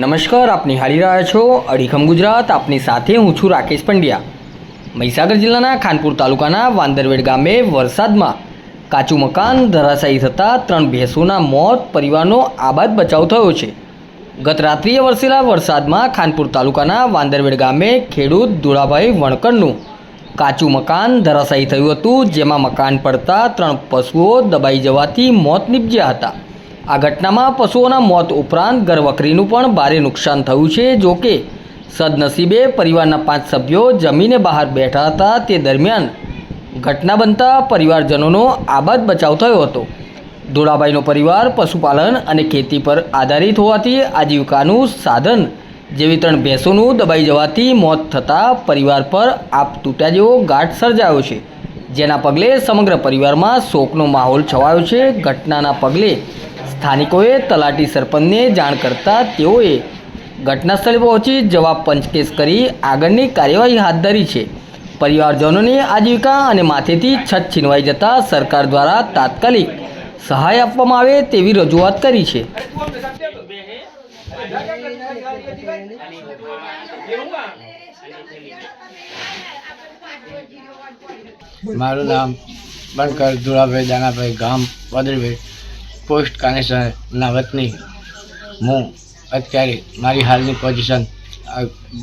નમસ્કાર આપ નિહાળી રહ્યા છો અડીખમ ગુજરાત. આપની સાથે હું છું રાકેશ પંડ્યા. મહીસાગર જિલ્લાના ખાનપુર તાલુકાના વાંદરવેડ ગામે વરસાદમાં કાચું મકાન ધરાશાયી થતાં ત્રણ ભેંસોના મોત, પરિવારનો આબાદ બચાવ થયો છે. ગત રાત્રિએ વરસેલા વરસાદમાં ખાનપુર તાલુકાના વાંદરવેડ ગામે ખેડૂત દુળાભાઈ વણકરનું કાચું મકાન ધરાશાયી થયું હતું, જેમાં મકાન પડતા ત્રણ પશુઓ દબાઈ જવાથી મોત નીપજ્યા હતા. આ ઘટનામાં પશુઓના મોત ઉપરાંત ગરવકરીનું પણ ભારે નુકસાન થયું છે. જો કે, સદનસીબે પરિવારના પાંચ સભ્યો જમીને બહાર બેઠા હતા તે દરમિયાન ઘટના બનતા પરિવારજનોનો આબાદ બચાવ થયો હતો. ધોળાભાઈનો પરિવાર, પશુપાલન અને ખેતી પર આધારિત હોવાથી આજીવિકાનું સાધન જેવી ત્રણ ભેંસોનું દબાઈ જવાથી મોત થતાં પરિવાર પર આપ તૂટ્યા જેવો ગાઢ સર્જાયો છે. જેના પગલે સમગ્ર પરિવારમાં શોકનો માહોલ છવાયો છે. ઘટનાના પગલે સ્થાનિકોએ તલાટી સરપંચને જાણ કરતા તેઓએ ઘટના સ્થળે પહોંચી જવાબ પંચકેસ કરી આગળની કાર્યવાહી હાથ ધરી છે. પરિવારજનોની આજીવિકા અને માથેથી છત છીનવાઈ જતા સરકાર દ્વારા તાત્કાલિક સહાય આપવામાં આવે તેવી રજૂઆત કરી છે. મારું નામ બણકર ધુળાભાઈ દાનાભાઈ ગામ વાદળભાઈ પોસ્ટ કાનેસરના વતની હું અત્યારે મારી હાલની પોઝિશન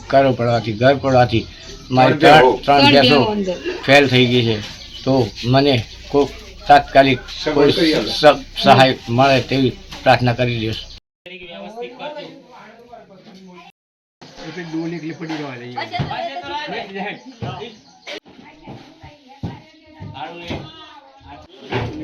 કરો પડવાથી ઘર પડવાથી મારી ત્રણ ત્રણ ગેસો ફેલ થઈ ગઈ છે. તો મને કોઈ તાત્કાલિક કોઈ સહાય મળે તેવી પ્રાર્થના કરી દઈશ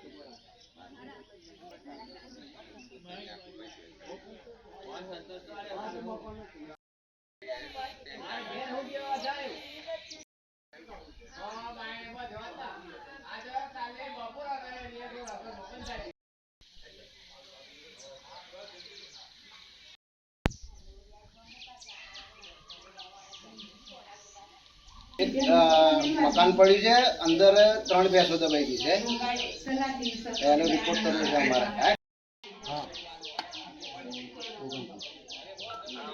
Thank you. એક અ, મકાન પડ્યું છે અંદર ત્રણ ભેંસો દબાઈ ગઈ છે. એનો રિપોર્ટ કરવો છે અમારે